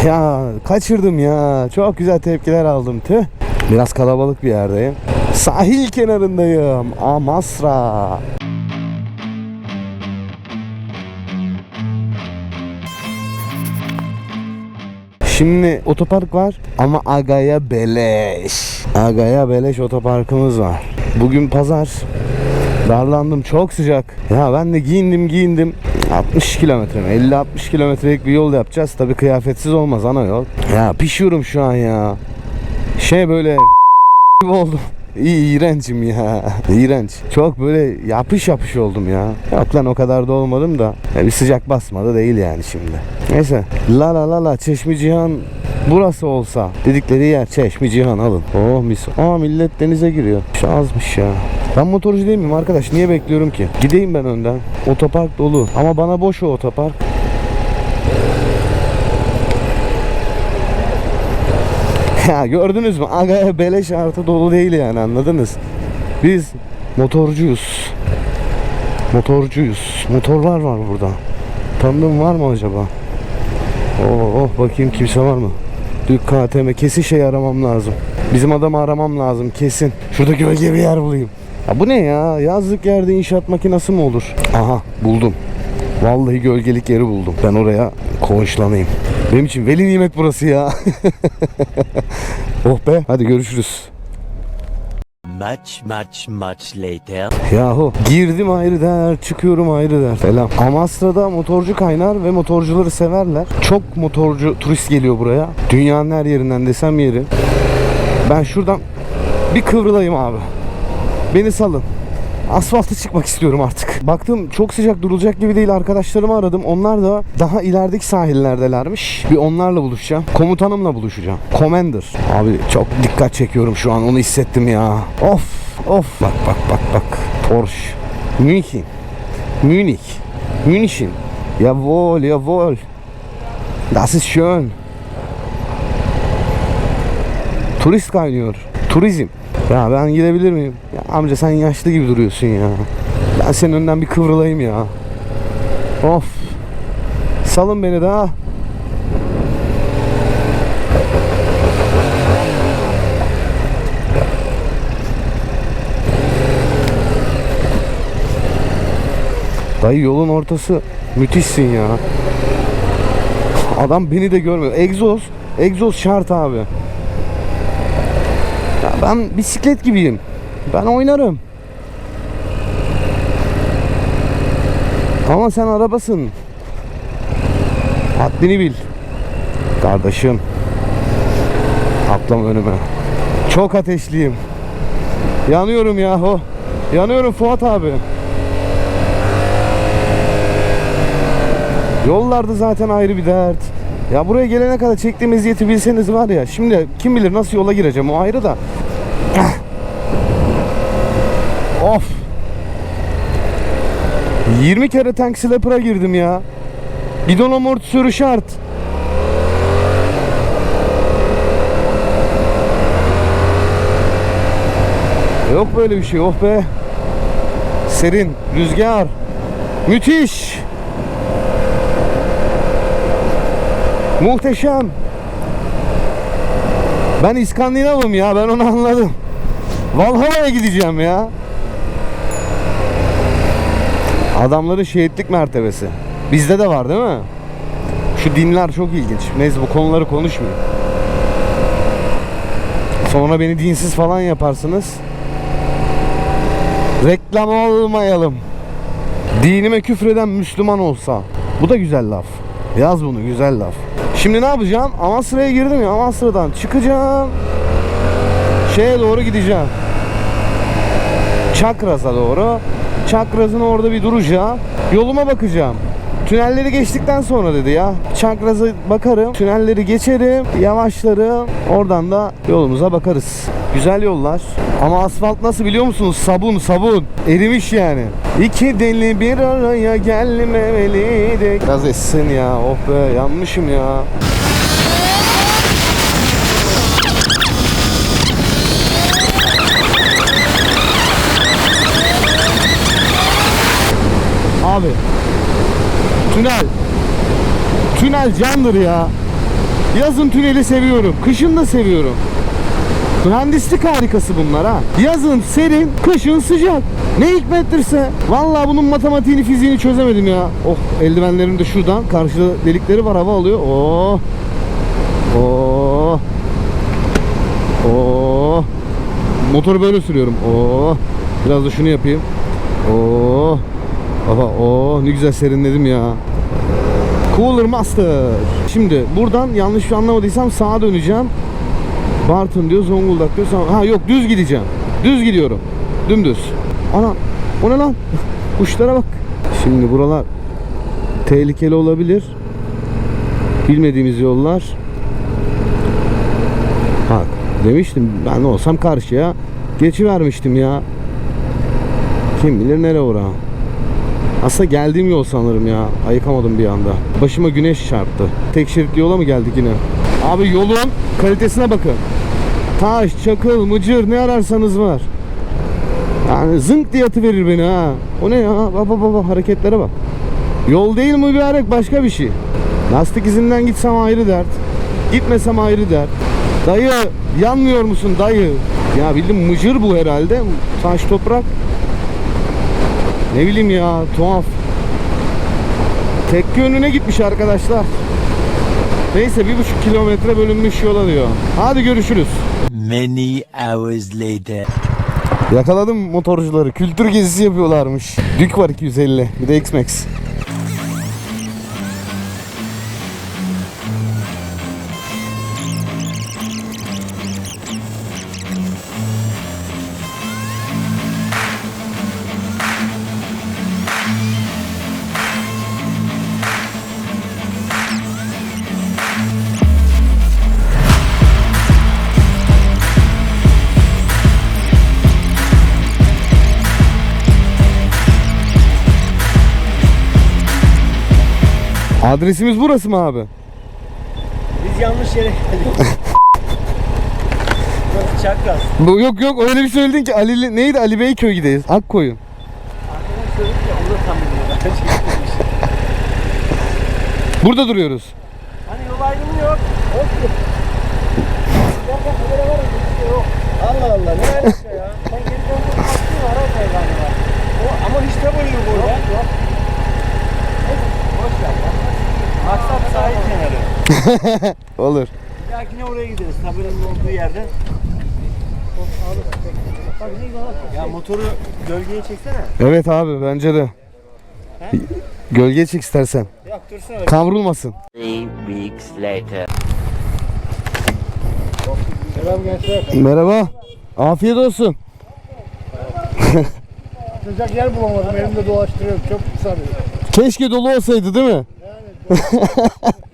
Ya kaçırdım ya. Çok güzel tepkiler aldım tüh. Biraz kalabalık bir yerdeyim. Sahil kenarındayım. Amasra. Şimdi otopark var ama Agaya Beleş. Agaya Beleş otoparkımız var. Bugün pazar. Darlandım çok sıcak. Ya ben de giyindim giyindim. 60 kilometre mi? 50-60 kilometrelik bir yol yapacağız. Tabii kıyafetsiz olmaz ana yol. Ya pişiyorum şu an ya. Şey böyle gibi oldum. İyi iğrencim ya. İğrenç. Çok böyle yapış yapış oldum ya. Yok lan o kadar da olmadım da. Ya bir sıcak basmadı değil yani şimdi. Neyse. La la la la Çeşmi Cihan burası olsa dedikleri yer Çeşmi Cihan alın. Oh mis. Aa millet denize giriyor. Şu azmış ya. Ben motorcu değil miyim arkadaş? Niye bekliyorum ki? Gideyim ben önden. Otopark dolu. Ama bana boş o otopark. Ya gördünüz mü? Agaya beleş artı dolu değil yani anladınız. Biz motorcuyuz. Motorcuyuz. Motorlar var burada. Tanıdığım var mı acaba? Oh, oh bakayım kimse var mı? Dük KTM kesin şey aramam lazım. Bizim adamı aramam lazım kesin. Şurada gölge bir yer bulayım. Ya bu ne ya? Yazlık yerde inşaat makinesi mi olur? Aha buldum. Vallahi gölgelik yeri buldum. Ben oraya konuşlanayım. Benim için veli nimet burası ya. oh be. Hadi görüşürüz. Much, much, much later. Yahu girdim ayrı der, çıkıyorum ayrı der. Selam. Amasra'da motorcu kaynar ve motorcuları severler. Çok motorcu turist geliyor buraya. Dünyanın her yerinden desem yeri. Ben şuradan bir kıvrılayım abi. Beni salın. Asfalta çıkmak istiyorum artık. Baktım çok sıcak durulacak gibi değil arkadaşlarımı aradım. Onlar da daha ilerideki sahillerdelermiş. Bir onlarla buluşacağım. Komutanımla buluşacağım. Commander. Abi çok dikkat çekiyorum şu an onu hissettim ya. Of of. Bak bak bak bak. Porsche. München. Münih. München. Jawohl, jawohl. Das ist schön. Turist kaynıyor. Turizm. Ya ben gidebilir miyim? Ya amca sen yaşlı gibi duruyorsun ya. Ben senin önden bir kıvrılayım ya. Of. Salın beni daha. Dayı yolun ortası müthişsin ya. Adam beni de görmüyor. Egzoz, egzoz şart abi. Ben bisiklet gibiyim. Ben oynarım. Ama sen arabasın. Haddini bil. Kardeşim. Atlama önüme. Çok ateşliyim. Yanıyorum yahu. Yanıyorum Fuat abi. Yollarda zaten ayrı bir dert. Ya buraya gelene kadar çektiğim eziyeti bilseniz var ya. Şimdi kim bilir nasıl yola gireceğim o ayrı da. Of. 20 kere tank slapper'a girdim ya. Bidon amortisörü şart. Yok böyle bir şey. Oh be. Serin, rüzgar. Müthiş. Muhteşem. Ben İskandinavım ya ben onu anladım. Valhalla'ya gideceğim ya. Adamların şehitlik mertebesi. Bizde de var değil mi? Şu dinler çok ilginç. Neyse bu konuları konuşmayayım. Sonra beni dinsiz falan yaparsınız. Reklam olmayalım. Dinime küfreden Müslüman olsa. Bu da güzel laf. Yaz bunu güzel laf. Şimdi ne yapacağım? Amasra'ya girdim ya. Amasra'dan çıkacağım. Şeye doğru gideceğim. Çakraz'a doğru. Çakraz'ın orada bir duracağım. Yoluma bakacağım. Tünelleri geçtikten sonra dedi ya. Çakraz'a bakarım. Tünelleri geçerim. Yavaşlarım. Oradan da yolumuza bakarız. Güzel yollar. Ama asfalt nasıl biliyor musunuz? Sabun sabun. Erimiş yani. İki deli bir araya gelmemeliydik. Gaz etsin ya. Oh be yanmışım ya. Abi. Tünel. Tünel candır ya. Yazın tüneli seviyorum. Kışın da seviyorum. Mühendislik harikası bunlar ha. Yazın serin, kışın sıcak. Ne hikmettirse. Vallahi bunun matematiğini, fiziğini çözemedim ya. Oh eldivenlerim de şuradan. Karşıda delikleri var hava alıyor. Oh. Oh. Oh. Motoru böyle sürüyorum. Oh. Biraz da şunu yapayım. Oh. Baba oh ne güzel serinledim ya. Cooler Master. Şimdi buradan yanlış anlamadıysam sağa döneceğim. Bartın diyor Zonguldak diyor. Ha yok düz gideceğim. Düz gidiyorum. Dümdüz. Ana o ne lan? Kuşlara bak. Şimdi buralar tehlikeli olabilir. Bilmediğimiz yollar. Bak demiştim ben olsam karşıya geçivermiştim ya. Kim bilir nere ora. Aslında geldiğim yol sanırım ya. Ayıkamadım bir anda. Başıma güneş çarptı. Tek şeritli yola mı geldik yine? Abi yolun kalitesine bakın. Taş, çakıl, mıcır ne ararsanız var. Yani zınk diye atıverir beni ha. O ne ya? Baba baba hareketlere bak. Yol değil mübarek başka bir şey. Lastik izinden gitsem ayrı dert. Gitmesem ayrı dert. Dayı yanmıyor musun dayı? Ya bildim mıcır bu herhalde. Taş toprak. Ne bileyim ya tuhaf. Tekke önüne gitmiş arkadaşlar. Neyse bir buçuk kilometre bölünmüş yola diyor. Hadi görüşürüz. Many hours later. Yakaladım motorcuları. Kültür gezisi yapıyorlarmış. Dük var 250. Bir de X-Max. Adresimiz burası mı abi? Biz yanlış yere geldik. Burası Çakras. Bu yok yok öyle bir söyledin ki Ali neydi Ali Beyköy'deyiz. Akkoyun. Arkadan söyledik ya onu da tam. Çekilmiş. Burada duruyoruz. hani yol ayrımı yok. Yok ki. Derken habere var mı? Hiçbir şey yok. Allah Allah ne alaka ya? Sen geri döndün baktın ya ara galiba. O, ama hiç de bölüyor burada. Yok yok. Neyse boş ver. Maksat sahil kenarı. Olur. Bir dahakine oraya gideriz. Tabelanın olduğu yerde. Ya motoru gölgeye çeksene. Evet abi bence de. Gölge çek istersen. Yok dursun öyle. Kavrulmasın. Weeks later. Selam gençler. Merhaba. Afiyet olsun. Sıcak yer bulamadım. Elimde dolaştırıyorum. Çok sarıyor. Keşke dolu olsaydı değil mi? Çok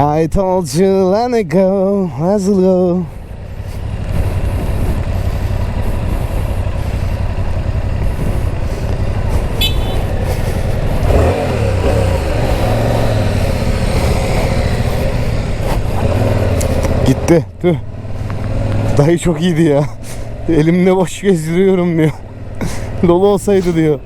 I told you, let me go, let's go. Gitti. Tüh. Dayı çok iyiydi ya. Elimle boş gezdiriyorum diyor. Dolu olsaydı diyor.